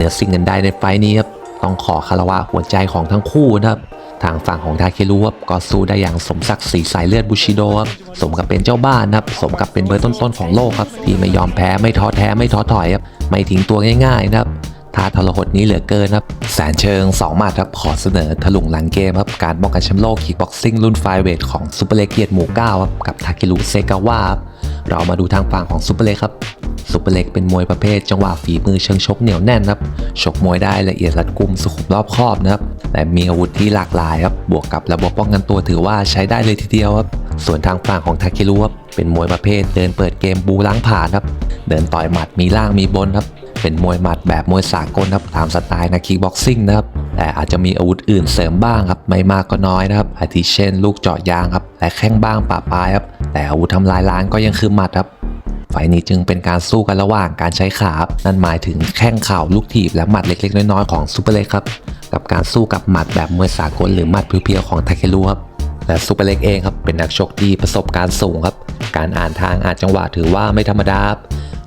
เหนือสิ่งอื่นใดในไฟล์นี้ครับต้องขอคารวะหัวใจของทั้งคู่นะครับทางฝั่งของทาเครุครับก็สู้ได้อย่างสมศักดิ์ศรีสายเลือดบูชิโดครับสมกับเป็นเจ้าบ้านนะครับสมกับเป็นเบอร์ต้นๆของโลกครับที่ไม่ยอมแพ้ไม่ท้อแท้ไม่ท้อถอยครับไม่ทิ้งตัวง่ายๆนะครับท่าทรหดนี้เหลือเกินครับแสนเชิง 2 หมัดครับขอเสนอถลุงหลังเกมครับการป้องกันแชมป์โลกคิกบ็อกซิ่งรุ่นไฟเวทของซูเปอร์เล็กเกียรติหมู่9ครับกับทาเครุเซกาวะครับเรามาดูทางฝั่งของซูเปอร์เล็กครับ ซุปเปอร์เล็กเป็นมวยประเภทจังหวะฝีมือเชิงชกเหนียวแน่นครับชกมวยได้ละเอียดรัดกุมสุขุมรอบคอบนะครับแต่มีอาวุธที่หลากหลายครับบวกกับระบบป้องกันตัวถือว่าใช้ได้เลยทีเดียวครับส่วนทางฝั่งของทาคิรุครับเป็นมวยประเภทเดินเปิดเกมบูล้างผ่านครับเดินต่อยหมัดมีล่างมีบนครับเป็นมวยหมัดแบบมวยสากลครับตามสไตล์นักคิกบ็อกซิ่งนะครับแต่อาจจะมีอาวุธอื่นเสริมบ้างครับไม่มากก็น้อยนะครับอาทิเช่น ลูกเจาะยางครับและแข้งบ้างป่าปลายครับแต่อาวุธทำลายล้างก็ยังคือหมัดครับ ไฟนี้จึงเป็นการสู้กันระหว่างการใช้ขาบนั่นหมายถึงแข้งเข่าลูกถีบและหมัดเล็กๆ น้อยๆของซูเปอร์เล็กครับกับการสู้กับหมัดแบบมวยสากลหรือหมัดเพียวๆของทาเครุครับและซูเปอร์เล็กเองครับเป็นนักชกที่ประสบการณ์สูงครับ การอ่านทางอ่านจังหวะถือว่าไม่ธรรมดาครับ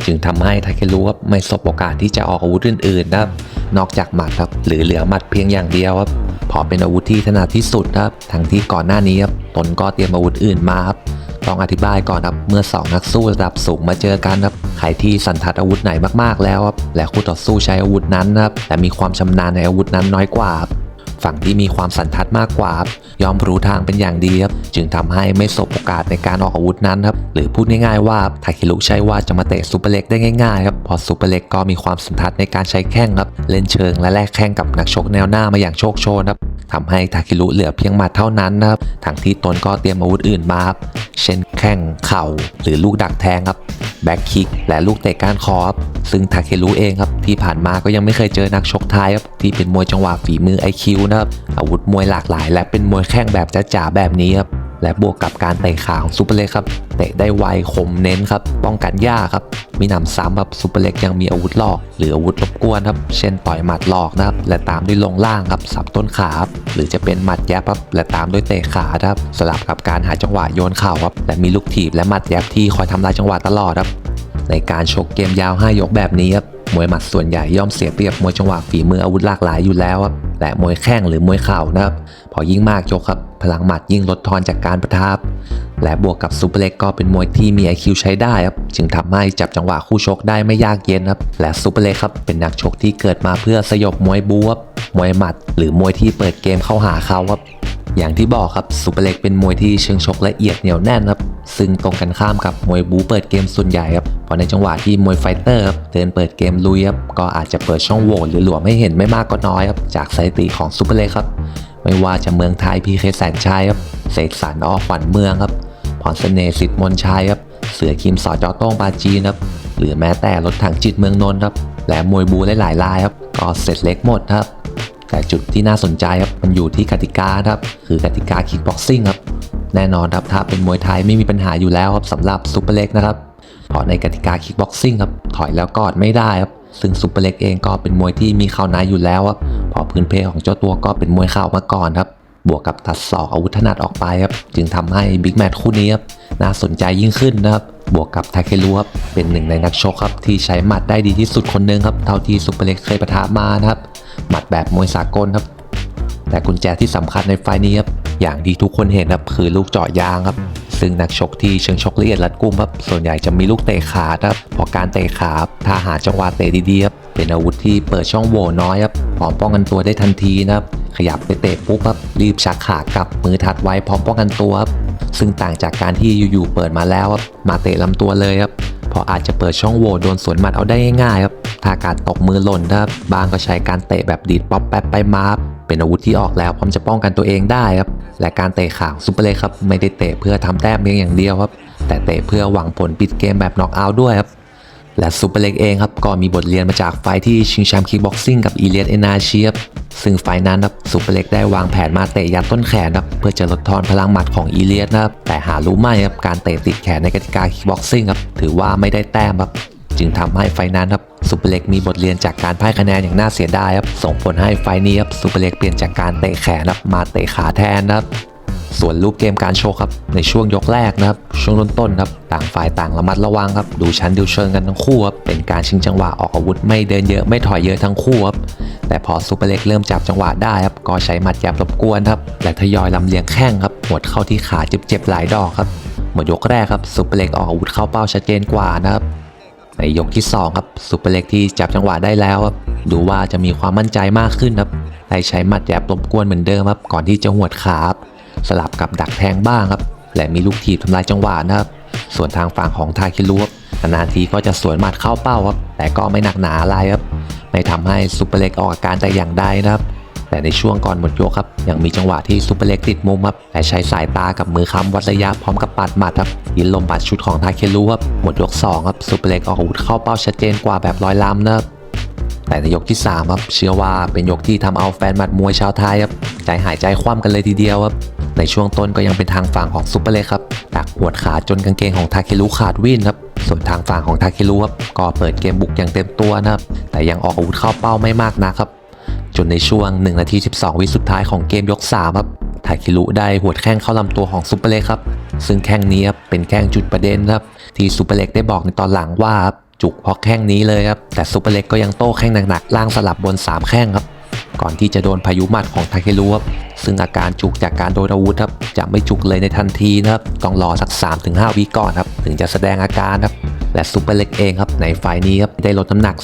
จึงทำให้ทาเครุครับไม่สบโอกาสที่จะออกอาวุธอื่นๆนะครับนอกจากหมัดครับหรือเหลือหมัดเพียงอย่างเดียวครับพอเป็นอาวุธที่ถนัดที่สุดครับทั้งที่ก่อนหน้านี้ครับตนก็เตรียมอาวุธอื่นมาครับ ต้องอธิบายก่อนครับเมื่อ 2 นักสู้ระดับสูงมาเจอกันครับใครที่สันทัดอาวุธไหนมากๆแล้วครับและคู่ต่อสู้ใช้อาวุธนั้นครับแต่มีความชำนาญในอาวุธนั้นน้อยกว่าครับ ฝั่งที่มีความสันทัดมากกว่า ยอมรู้ทางเป็นอย่างดีครับ จึงทำให้ไม่สบโอกาสในการออกอาวุธนั้นครับ หรือพูดง่ายๆว่าทาคิรุใช่ว่าจะมาเตะซูเปอร์เล็กได้ง่ายๆครับเพอซูเปอร์เล็กก็มีความสันทัดในการใช้แข้งครับ เล่นเชิงและแลกแข้งกับนักชกแนวหน้ามาอย่างโชคโชนครับทำให้ทาคิรุเหลือเพียงหมัดเท่านั้นนะครับทั้งที่ตนก็เตรียมอาวุธอื่นมาครับ เช่นแข้ง เข่า หรือลูกดักแทงครับ แบ็คคิก และลูกเตะก้านคอครับ ซึ่งทาเครุเองครับ ที่ผ่านมาก็ยังไม่เคยเจอนักชกไทยครับ ที่เป็นมวยจังหวะฝีมือ IQ นะครับ อาวุธมวยหลากหลาย และเป็นมวยแข้งแบบจ๋าๆแบบนี้ครับ และบวกกับการเตะขาของซูเปอร์เล็กครับ เตะได้ไวคมเน้นครับ ป้องกันยากครับ มีหนำซ้ำครับซูเปอร์เล็กยังมีอาวุธหลอก หรืออาวุธรบกวนครับ เช่นต่อยหมัดหลอกนะครับ และตามด้วยลงล่างครับ สับต้นขาครับ หรือจะเป็นหมัดแยบครับ และตามด้วยเตะขาครับ สลับกับการหาจังหวะโยนเข่าครับ และมีลูกถีบและหมัดแยบที่คอยทำลายจังหวะตลอดครับ ในการชกเกมยาว 5 ยกแบบนี้ครับ มวยหมัดส่วนใหญ่ย่อมเสียเปรียบมวยจังหวะฝีมืออาวุธหลากหลายอยู่แล้วครับและมวยแข้งหรือมวยเข่านะครับพอยิ่งมากยกครับพลังหมัดยิ่งลดทอนจากการประทับและบวกกับซูเปอร์เล็กก็เป็นมวยที่มี IQ ใช้ได้ครับจึงทำให้จับจังหวะคู่ชกได้ไม่ยากเย็นครับและซูเปอร์เล็กครับเป็นนักชกที่เกิดมาเพื่อสยบมวยบูครับมวยหมัด หรือมวยที่เปิดเกมเข้าหาเขาครับ อย่างที่บอกครับซูเปอร์เล็กเป็นมวยที่เชิงชกละเอียดเหนียวแน่นครับซึ่งตรงกันข้ามกับมวยบูเปิดเกมส่วนใหญ่ครับเพราะในจังหวะที่มวยไฟเตอร์ครับเดินเปิดเกมลุยครับก็อาจจะเปิดช่องโหว่หรือหลวมให้เห็นไม่มากก็น้อยครับจากสถิติของซูเปอร์เล็กครับไม่ว่าจะเมืองไทยพีเคแสนชัยครับเสกสรรอ้อขวัญเมืองครับพรเสน่ห์สิทธิ์มนชัยครับเสือคิมสอจอต้องปาจีนครับหรือแม้แต่รถถังจิตเมืองนนท์ครับและมวยบูหลายๆรายครับก็เสร็จเล็กหมดครับ แต่จุดที่น่าสนใจครับมันอยู่ที่กติกาครับคือกติกาคิกบ็อกซิ่งครับแน่นอนครับถ้าเป็นมวยไทยไม่มีปัญหาอยู่แล้วครับสำหรับซูเปอร์เล็กนะครับเพราะในกติกาคิกบ็อกซิ่งครับถอยแล้วกอดไม่ได้ครับซึ่งซูเปอร์เล็กเองก็เป็นมวยที่มีเข่าในอยู่แล้วครับเพอพื้นเพของเจ้าตัวก็เป็นมวยเข่ามาก่อนครับบวกกับตัดศอกอาวุธถนัดออกไปครับจึงทำให้บิ๊กแมตช์คู่นี้ครับน่าสนใจยิ่งขึ้นนะครับบวกกับทาเครุครับเป็นหนึ่งในนักชกครับที่ใช้หมัดได้ดีที่สุดคนหนึ่งครับเท่าที่ซูเปอร์เล็กเคยประทะมานะครับ หมัดแบบมวยสากลครับ แต่กุญแจที่สำคัญในไฟล์นี้ครับอย่างที่ทุกคนเห็นครับคือลูกเจาะยางครับ ซึ่งนักชกที่เชิงชกละเอียดรัดกุมครับส่วนใหญ่จะมีลูกเตะขาครับเพอการเตะขาถ้าหาจังหวะเตะดีๆครับเป็นอาวุธที่เปิดช่องโหว่น้อยครับพร้อมป้องกันตัวได้ทันทีนะครับขยับไปเตะปุ๊บครับรีบชักขากลับมือถัดไว้พร้อมป้องกันตัวครับซึ่งต่างจากการที่อยู่ๆเปิดมาแล้วครับมาเตะลำตัวเลยครับ เพราะอาจจะเปิดช่องโหว่โดนสวนหมัดเอาได้ง่ายๆครับถ้าการตกมือหล่นนะครับบางก็ใช้การเตะแบบดีดป๊อปแป๊บไปมาครับเป็นอาวุธที่ออกแล้วพร้อมจะป้องกันตัวเองได้ครับและการเตะขางซุปเปอร์เล็กครับไม่ได้เตะเพื่อทำแต้มเพียงอย่างเดียวครับแต่เตะเพื่อหวังผลปิดเกมแบบน็อกเอาท์ด้วยครับ และซูเปอร์เล็กเองครับก็มีบทเรียนมาจากไฟที่ชิงแชมป์คิกบ็อกซิ่งกับอีเลียสเอนาเชียบซึ่งไฟนั้นครับซูเปอร์เล็กได้วางแผนมาเตะยัดต้นแขนครับเพื่อจะลดทอนพลังหมัดของอีเลียสนะครับแต่หารู้ไหมครับการเตะติดแขนในกติกาคิกบ็อกซิ่งครับถือว่าไม่ได้แต้มครับจึงทำให้ไฟนั้นครับซูเปอร์เล็กมีบทเรียนจากการพ่ายคะแนนอย่างน่าเสียดายครับส่งผลให้ไฟนี้ครับซูเปอร์เล็กเปลี่ยนจากการเตะแขนครับมาเตะขาแทนครับ ส่วนรูปเกมการโชว์ครับในช่วงยกแรกนะครับช่วงต้นๆครับต่างฝ่ายต่างระมัดระวังครับดูชั้นดูเชิงกันทั้งคู่ครับเป็นการชิงจังหวะออกอาวุธไม่เดินเยอะไม่ถอยเยอะทั้งคู่ครับแต่พอซูเปอร์เล็กเริ่มจับจังหวะได้ครับก็ใช้หมัดแยบรบกวนครับและทยอยลำเลียงแข้งครับหมดเข้าที่ขาเจ็บๆหลายดอกครับหมดยกแรกครับซูเปอร์เล็กออกอาวุธเข้าเป้าชัดเจนกว่านะครับในยกที่2ครับซูเปอร์เล็กที่จับจังหวะได้แล้วครับดูว่าจะมีความมั่นใจมากขึ้นครับได้ใช้หมัดแยบรบกวนเหมือนเดิมครับก่อนที่จะหวดขาครับ สลับกับดักแทงบ้างครับ และมีลูกถีบทำลายจังหวะนะครับ ส่วนทางฝั่งของทาคิรุบนานทีก็จะสวนหมัดเข้าเป้าครับ แต่ก็ไม่หนักหนาอะไรครับ ไม่ทำให้ซูเปอร์เล็กออกอาการแต่อย่างใดนะครับ แต่ในช่วงก่อนหมดยกครับ ยังมีจังหวะที่ซูเปอร์เล็กติดมุมครับ แต่ใช้สายตากับมือค้ำวัดระยะพร้อมกับปัดหมัดครับยินลมปัดชุดของทาเครุครับ หมดยก2ครับซูเปอร์เล็กออกอาวุธเข้าเป้าชัดเจนกว่าแบบร้อยล้ำนะครับแต่ในยกที่3ครับเชื่อว่าเป็นยกที่ทำเอาแฟนหมัดมวยชาวไทยครับใจหายใจคว่ำกันเลยทีเดียวครับ ในช่วงต้นก็ยังเป็นทางฝั่งของซูเปอร์เล็กครับดักหัวดขาจนกางเกงของทาเครุขาดวิ่นครับส่วนทางฝั่งของทาเครุครับก็เปิดเกมบุกอย่างเต็มตัวนะครับแต่ยังออกอาวุธเข้าเป้าไม่มากนะครับจนในช่วง1นาที12 วิสุดท้ายของเกมยก3ครับทาคิรุได้หัวดแข้งเข้าลำตัวของซูเปอร์เล็กครับ ซึ่งแข้งนี้ครับเป็นแข้งจุดประเด็นครับ ที่ซูเปอร์เล็กได้บอกในตอนหลังว่าครับจุกเพราะแข้งนี้เลยครับ แต่ซูเปอร์เล็กก็ยังโต้แข้งหนักๆล่างสลับบน 3 แข้งครับ ก่อนที่จะโดนพายุหมัดของทาเครุครับซึ่งอาการจุกจากการโดนอาวุธครับจะไม่จุกเลยในทันทีนะครับต้องรอสัก 3-5 วิก่อนครับถึงจะแสดงอาการครับและซูเปอร์เล็กเองครับในไฟล์นี้ครับได้ลดน้ำหนัก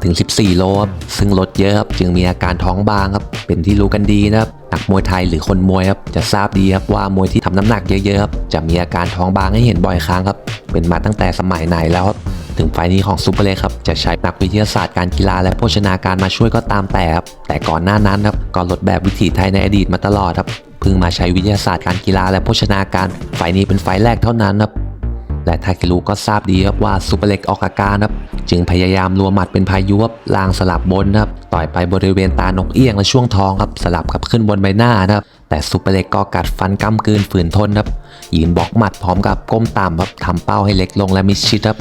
13-14 โลครับซึ่งลดเยอะครับจึงมีอาการท้องบางครับเป็นที่รู้กันดีนะครับนักมวยไทยหรือคนมวยครับจะทราบดีครับว่ามวยที่ทำน้ำหนักเยอะๆครับจะมีอาการท้องบางให้เห็นบ่อยครั้งครับเป็นมาตั้งแต่สมัยไหนแล้วครับ ถึงไฟนี้ของซูเปอร์เล็กครับจะใช้นักวิทยาศาสตร์การกีฬาและโภชนาการมาช่วยก็ตามแต่ครับแต่ก่อนหน้านั้นครับก็ลดแบบวิถีไทยในอดีตมาตลอดครับเพิ่งมาใช้วิทยาศาสตร์การกีฬาและโภชนาการ ไฟนี้เป็นไฟแรกเท่านั้นครับและทาเครุก็ทราบดีครับว่าซูเปอร์เล็กออกอาการครับจึงพยายามรัวหมัดเป็นพายุครับล่างสลับบนครับต่อยไปบริเวณตานกเอี้ยงและช่วงท้องครับสลับกับขึ้นบนใบหน้านะครับ แต่ซูเปอร์เล็กก็กัดฟันกำกืนฝืนทนครับ ยืนบล็อกหมัดพร้อมกับก้มตามครับทำเป้าให้เล็กลงและมิดชิดครับ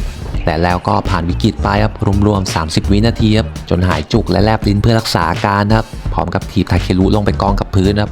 แต่แล้วก็ผ่านวิกฤตไปครับรวมๆ 30 วินาทีครับจนหายจุกและแลบลิ้นเพื่อรักษาอาการครับ พร้อมกับทีบทาเครุลงไปกองกับพื้นครับ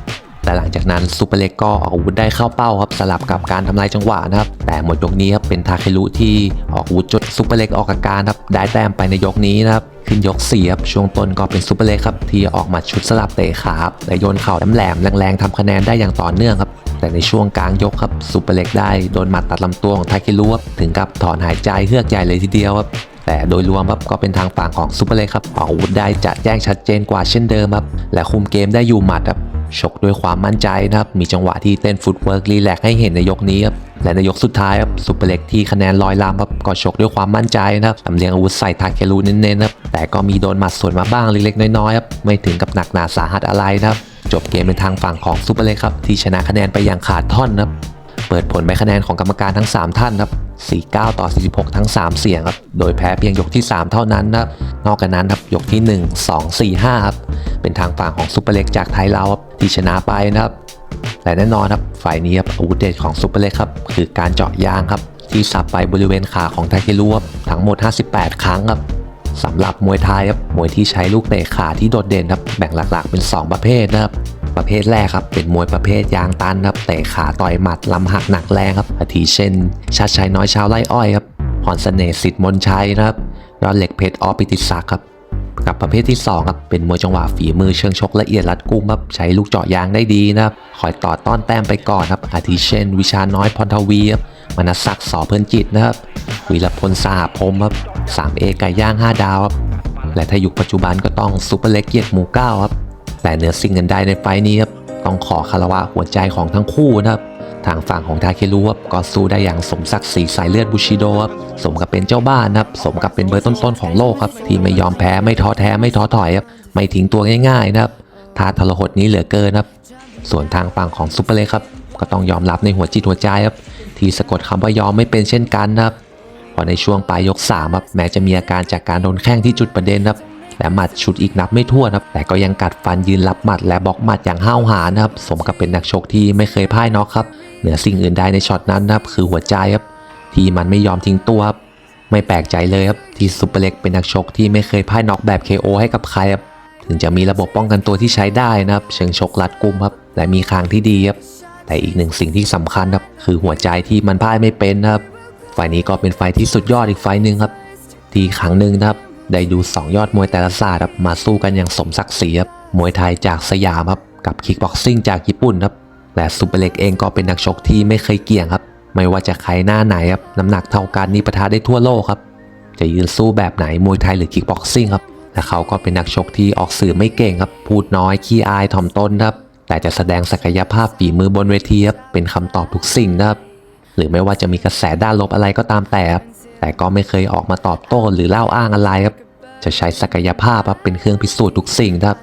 แต่หลังจากนั้นซูเปอร์เล็กก็ออกอาวุธได้เข้าเป้าครับสลับกับการทำลายจังหวะนะครับแต่หมดยกนี้ครับเป็นทาเครุที่ออกอาวุธจดซูเปอร์เล็กออกอาการครับได้แต้มไปในยกนี้นะครับขึ้นยก4ครับช่วงต้นก็เป็นซูเปอร์เล็กครับที่ออกมาชุดสลับเตะขาครับและโยนเข่าแหลมๆแรงๆทำคะแนนได้อย่างต่อเนื่องครับแต่ในช่วงกลางยกครับซูเปอร์เล็กได้โดนหมัดตัดลำตัวของทาเครุครับถึงกับถอนหายใจเฮือกใหญ่เลยทีเดียวครับแต่โดยรวมครับก็เป็นทางฝั่งของซูเปอร์เล็กครับออกอาวุธได้จะแจ้งชัดเจนกว่าเช่นเดิมครับและคุมเกมได้อยู่หมัดครับ ชกด้วยความมั่นใจนะครับ มีจังหวะที่เต้นฟุตเวิร์กรีแลกให้เห็นในยกนี้ครับ และในยกสุดท้ายครับซุเปอร์เล็กที่คะแนนลอยลามครับก็ชกด้วยความมั่นใจนะครับลำเลียงอาวุธใส่ทาเครุเน้นๆครับ แต่ก็มีโดนหมัดสวนมาบ้างเล็กๆน้อยๆครับ ไม่ถึงกับหนักหนาสาหัสอะไรนะครับ จบเกมเป็นทางฝั่งของซูเปอร์เล็กครับที่ชนะคะแนนไปอย่างขาดท่อนนะครับ เปิดผลใบคะแนนของกรรมการทั้ง 3 ท่านครับ 49 ต่อ 46 ทั้ง 3 เสียงครับ โดยแพ้เพียงยกที่ 3 เท่านั้นนะครับ นอกจากนั้นครับยกที่ 1 2 4 5 ครับ เป็นทางฝั่งของซุปเปอร์เล็กจากไทยเราครับที่ชนะไปนะครับ และแน่นอนครับฝ่ายนี้ครับอาวุธเด็ดของซุปเปอร์เล็กครับคือการเจาะยางครับที่สับไปบริเวณขาของไทเครุครับทั้งหมด 58 ครั้งครับสำหรับมวยไทยครับมวยที่ใช้ลูกเตะขาที่โดดเด่นครับแบ่งหลักๆเป็น 2 ประเภทนะครับ ประเภทแรกครับ เป็นมวยประเภทยางตันครับเตะขาต่อยหมัดลำหักหนักแรงครับอาทิเช่นชาติชัยน้อยชาวไร่อ้อยครับพรเสน่ห์สิทธิ์มนชัยนะครับยอดเหล็กเพชรออปิติศักดิ์ครับกับประเภทที่2ครับเป็นมวยจังหวะฝีมือเชิงชกละเอียดรัดกุมครับใช้ลูกเจาะยางได้ดีนะครับคอยต่อต้อนแต้มไปก่อนครับอาทิเช่น วิชาน้อยพรทวีครับมนัสศักดิ์สอเพิ่นจิตนะครับวีรพลสหพรมครับสามเอไก่ย่าง 5 ดาวครับและถ้ายุคปัจจุบันก็ต้องซูเปอร์เล็กเกียรติหมูเก้าครับ แต่เหนือสิ่งอื่นใดในไฟนี้ครับต้องขอคารวะหัวใจของทั้งคู่นะครับทางฝั่งของทาเครุครับก็สู้ได้อย่างสมศักดิ์ศรีสายเลือดบูชิโดครับสมกับเป็นเจ้าบ้านนะครับสมกับเป็นเบอร์ต้นๆของโลกครับที่ไม่ยอมแพ้ไม่ท้อแท้ไม่ท้อถอยครับไม่ทิ้งตัวง่ายๆนะครับท่าทรหดนี้เหลือเกินครับส่วนทางฝั่งของซุปเปอร์เล็กครับก็ต้องยอมรับในหัวจิตหัวใจครับที่สะกดคำว่ายอมไม่เป็นเช่นกันนะครับพอในช่วงปลายยก3ครับแม้จะมีอาการจากการโดนแข้งที่จุดประเด็นครับ และหมัดชุดอีกนับไม่ถ้วนครับแต่ก็ยังกัดฟันยืนรับหมัดและบล็อกหมัดอย่างห้าวหาญนะครับสมกับเป็นนักชกที่ไม่เคยพ่ายน็อกครับเหนือสิ่งอื่นใดในช็อตนั้นนะครับคือหัวใจครับที่มันไม่ยอมทิ้งตัวครับไม่แปลกใจเลยครับที่ซุปเปอร์เล็กเป็นนักชกที่ไม่เคยพ่ายน็อกแบบ KO ให้กับใครครับถึงจะมีระบบป้องกันตัวที่ใช้ได้นะครับ เชิงชกรัดกุมครับและมีคางที่ดีครับแต่อีกหนึ่งสิ่งที่สำคัญครับคือหัวใจที่มันพ่ายไม่เป็นนะครับไฟล์นี้ก็เป็นไฟที่สุดยอดอีกไฟหนึ่งครับ ที่ครั้งหนึ่งนะครับ ได้ดู 2 ยอดมวยแต่ละศาสตร์ครับมาสู้กันอย่างสมศักดิ์ศรีครับมวยไทยจากสยามครับกับคิกบ็อกซิ่งจากญี่ปุ่นครับและซูเปอร์เล็กเองก็เป็นนักชกที่ไม่เคยเกี่ยงครับ ไม่ว่าจะใครหน้าไหนครับน้ำหนักเท่ากันนี่ประทะได้ทั่วโลกครับจะยืนสู้แบบไหนมวยไทยหรือคิกบ็อกซิ่งครับและเขาก็เป็นนักชกที่ออกสื่อไม่เก่งครับ พูดน้อยขี้อายถ่อมตนครับแต่จะแสดงศักยภาพฝีมือบนเวทีครับเป็นคำตอบทุกสิ่งนะครับหรือไม่ว่าจะมีกระแสด้านลบอะไรก็ตามแต่ครับ แต่ก็ไม่เคยออกมาตอบโต้หรือเล่าอ้างอะไรครับ จะใช้ศักยภาพครับเป็นเครื่องพิสูจน์ทุกสิ่งครับ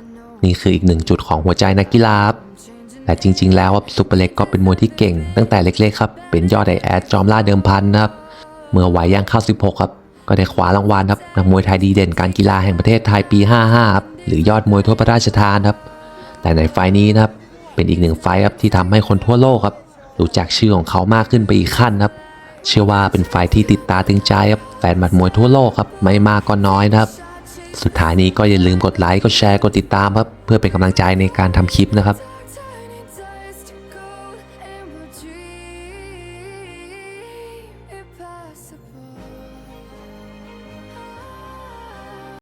นี่คืออีกหนึ่งจุดของหัวใจนักกีฬาครับแต่จริง ๆ แล้วครับซุปเปอร์เล็กก็เป็นมวยที่เก่ง ตั้งแต่เล็กๆครับ เป็นยอดไอแอดจอมล่าเดิมพันนะครับ เมื่อวัยย่างเข้า 16 ครับ ก็ได้คว้ารางวัลครับนักมวยไทยดีเด่นการกีฬาแห่งประเทศไทยปี 55 ครับ หรือยอดมวยทั่วพระราชทานครับ แต่ในไฟนี้นะครับ เป็นอีกหนึ่งไฟครับที่ทำให้คนทั่วโลกครับ รู้จักชื่อของเขามากขึ้นไปอีกขั้นครับ เชื่อว่าเป็นไฟที่ติดตาตึงใจครับแฟนหมัดมวยทั่วโลกครับไม่มากก็น้อยนะครับ สุดท้ายนี้ก็อย่าลืมกดไลค์กดแชร์กดติดตามครับเพื่อเป็นกำลังใจในการทำคลิปนะครับ